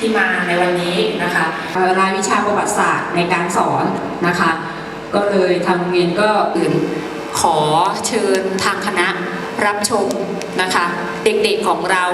ที่มาในวันนี้นะคะรายวิชาประวัติศาสตร์ในการสอนนะคะ ก็เลยทางโรงเรียนก็อื่นขอเชิญทางคณะรับชมนะคะ เด็กๆของเรา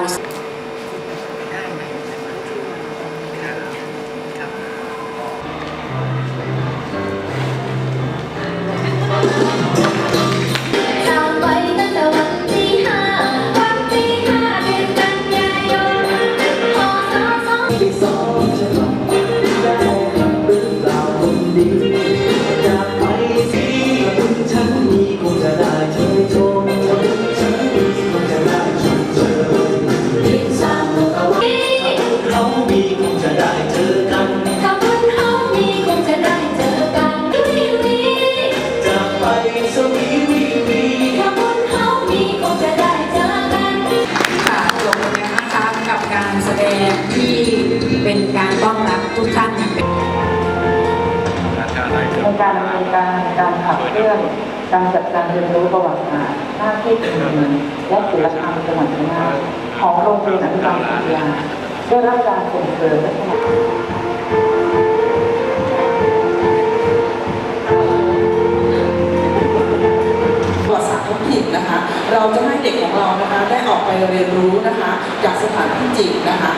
การขับเคลื่อนการจัดการเรียนรู้ประวัติศาสตร์หน้าที่การเมืองและศิลปกรรมจังหวัดชัยนาทของโรงเรียนอนุบาลปัญญาได้รับการส่งเสริมและสนับสนุนประวัติศาสตร์ท้องถิ่นนะคะ เราจะให้เด็กของเรานะคะได้ออกไปเรียนรู้นะคะ จากสถานที่จริงนะคะ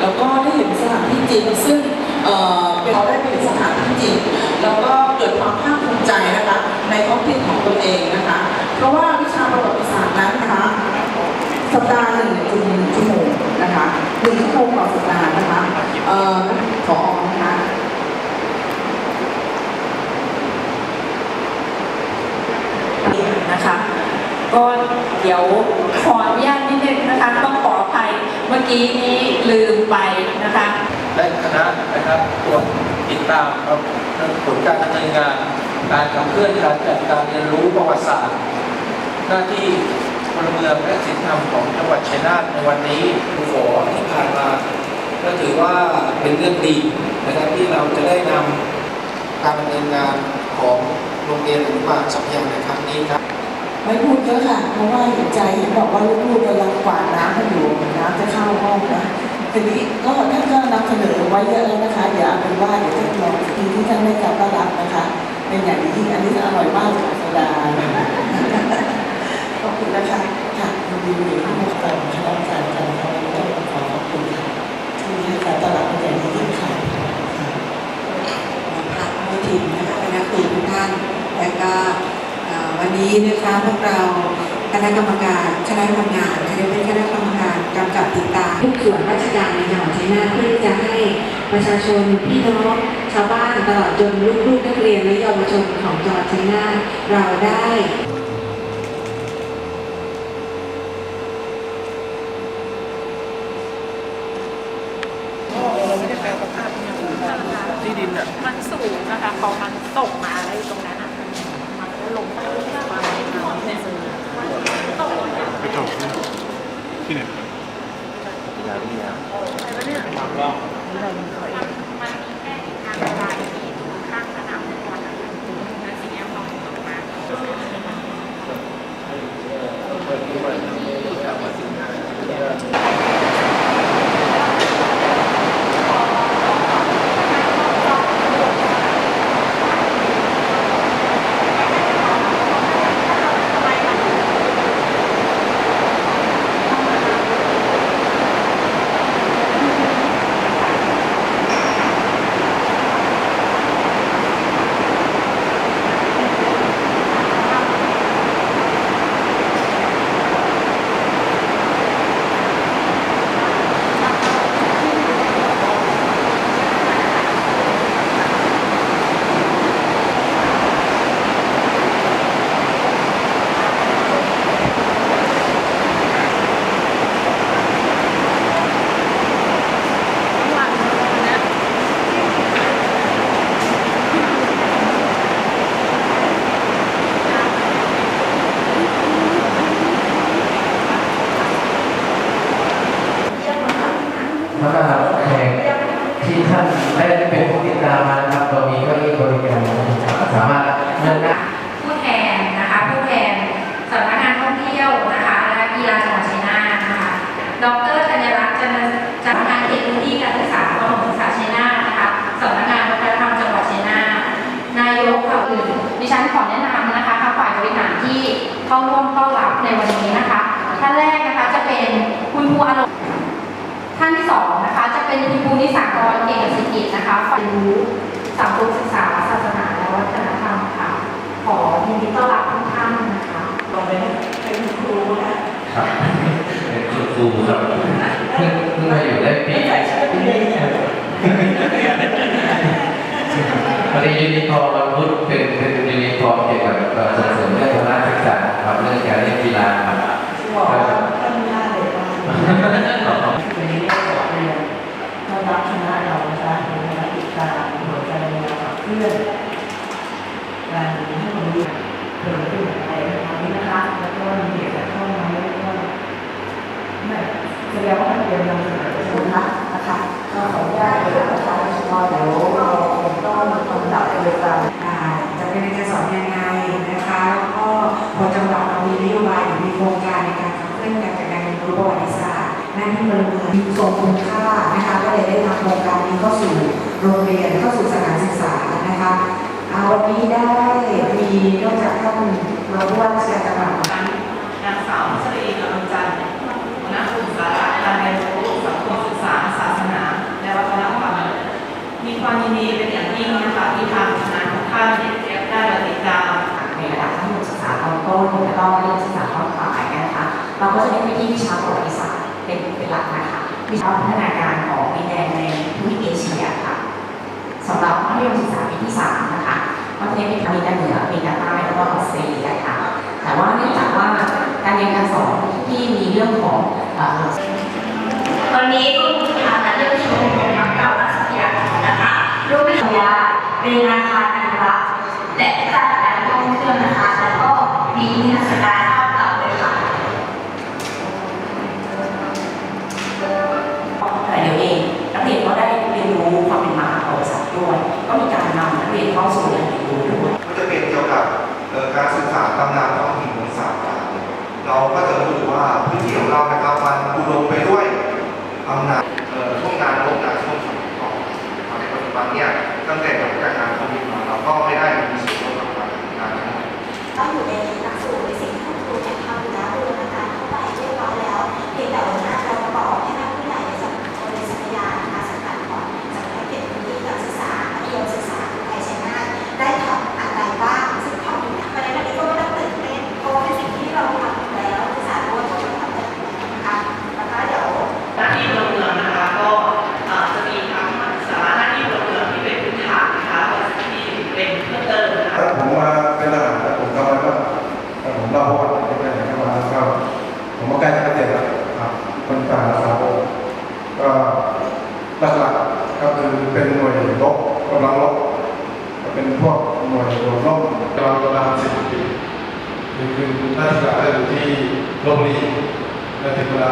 แล้วก็ได้เห็นสถานที่จริงซึ่งเเป็นเราได้ไปเห็นสถานที่จริงแล้วก็เกิดความภาคภูมิใจนะคะ ในท้องถิ่นของตนเองนะคะ เพราะว่าวิชาประวัติศาสตร์นั้นนะคะสัปดาห์หนึ่งเนี่ยจะมีหนึ่งชั่วโมงนะคะหนึ่งชั่วโมงต่อสัปดาห์นะคะเอ่อขอนะคะนะคะก็เดี๋ยวขออนุญาตนิดนึงนะคะต้องขออภัยเมื่อกี้นี้ลืมไปนะคะได้คณะนะครับตรวจติดตามครับผลการดำเนินงาน การขับเคลื่อนการจัดการเรียนรู้ประวัติศาสตร์ หน้าที่พลเมืองและศิลธรรมของจังหวัดชัยนาทในวันนี้ผู้ขอที่ผ่านมาก็ถือว่าเป็นเรื่องดีนะครับที่เราจะได้นำการดำเนินงานของโรงเรียนอนุบาลสัพยางในครั้งนี้ครับไม่พูดเยอะค่ะ เพราะว่าเห็นใจเห็นบอกว่าลูกๆกำลังกวาดน้ำกันอยู่น้ำจะเข้าห้องนะทีนี้ก็ท่านก็นำเสนอไว้เยอะแล้วนะคะเดี๋ยวเอาเป็นว่าเดี๋ยวท่านลองทีที่ท่านได้การต้อนรับนะคะ เป็นอย่างยิ่งอันนี้อร่อยมากจากสดาขอบคุณนะคะค่ะคุณดีดีที่มาตอบคณะกรรมการการต้องขอขอบคุณค่ะที่ให้การตลาดเป็นอย่างยิ่งค่ะพระมุทินนะคะคณะครูทุกท่านและก็วันนี้นะคะพวกเรา คณะกรรมการคณะทำงานคณะเป็นคณะกรรมการกำกับติดตามทุกส่วนราชการในจังหวัดชัยนาทเพื่อที่จะให้ประชาชนพี่น้องชาวบ้านตลอดจนลูกๆนักเรียนและเยาวชนของจังหวัดชัยนาทเราได้มันสูงนะคะพอมันตกมาแล้วอยู่ตรงนั้นอะมันก็ลงไปมาในซื้อมันตกลงมา ไปตกที่ไหน ยาวิทยามันมีแพระมหาแขกที่ท่านได้เป็นผู้ติดตามนะครับตรานี้ก็มีบริการสามารถเนั่งได้ผู้แทนนะคะผู้แทนสำนักงานท่องเที่ยวนะคะและกีฬาจังหวัดชัยนาทนะคะดรธัญรักน์จันจันทานเขตพื้นที่การศึกษาประถมศึกษาชัยนาทนะคะสำนักงานวัฒนธรรมจังหวัดชัยนาทนายกค่ะอื่นดิฉันขอแนะนำนะคะข้าฝ่ายบริหารที่เข้าร่วมเข้ารับในวันนี้นะคะท่านแรกนะคะจะเป็นคุณครูอารมณ์ ท่านที่สองนะคะจะเป็นคุณครูนิสากรเอกสิกิจนะคะฝ่ายรู้สังคมศึกษาศาสนาและวัฒนธรรมค่ะ ขอยินดีต้อนรับทุกท่านนะคะลงไปเป็นครูนะครับเป็นคุณครูครับเพิ่งเพิ่งมาอยู่ได้ปีใส่ชุดเรียนพอดียูนิฟอร์มวันพุธเป็นเป็นยูนิฟอร์มเกี่ยวกับเอ่อส่งเสริมเรื่องพละศึกษาครับเรื่องการเล่นกีฬาครับบอกว่าท่านหน้าเด็กมากวันนี้ได้ขอเรียนต้อนรับคณะเรานะคะในคณะติดตามหัวใจใน เลื่อนการให้ความรู้เกิดขึ้นในครั้งนี้นะคะ แล้วก็มีเหตุการณ์เข้ามาแล้วก็ไม่แสดงว่าท่าเรียนนำเสนอใช่ไหมคะนะคะก็ขออนุญาตเลยนะคะว่าเดี๋ยวเราคงต้องลำดับไปตามอ่าจะเป็นการสอนยังไงนะคะแล้วก็พอจังหวัดเรามีนโยบายหรือมีโครงการในการขับเคลื่อนการจัดการเรียนรู้ประวัติศาสตร์หน้าที่พลเมืองมีทรงคุณค่านะคะก็เลยได้นำโครงการนี้เข้าสู่โรงเรียนเข้าสู่สถานศึกษา นะคะอ่าวันนี้ได้มีนอกจากท่านรองผู้ว่าราชการจังหวัดนางสาวพัชรีกำลังจันทร์หัวหน้ากลุ่มสาระการเรียนรู้สังคมศึกษาศาสนา และวัฒนธรรมมีความยินดีเป็นอย่างยิ่งนะคะที่ทางคณะของท่านได้มาติดตามในระดับชั้นศึกษาตอนต้นแล้วก็มัธยมศึกษาตอนปลายนะคะเราก็จะเน้นไปที่วิชาประวัติศาสตร์เป็นเป็นหลักนะคะวิชาพัฒนาการของดินแดนในภูมิเอเชียค่ะสำหรับ มัธยมศึกษาปีที่สามนะคะก็จะเน้นไปทางอเมริกาเหนืออเมริกาใต้แล้วก็ออสเตรเลียค่ะ แต่ว่าเนื่องจากว่าการเรียนการสอนที่มีเรื่องของตอนนี้ วยรบกำลังรบก็เป็นพวกหน่วยโดดร่มกำลังประมาณสิบปีคือคือหน้าที่หลักก็อยู่ที่ลบบุรีและถึงเวลา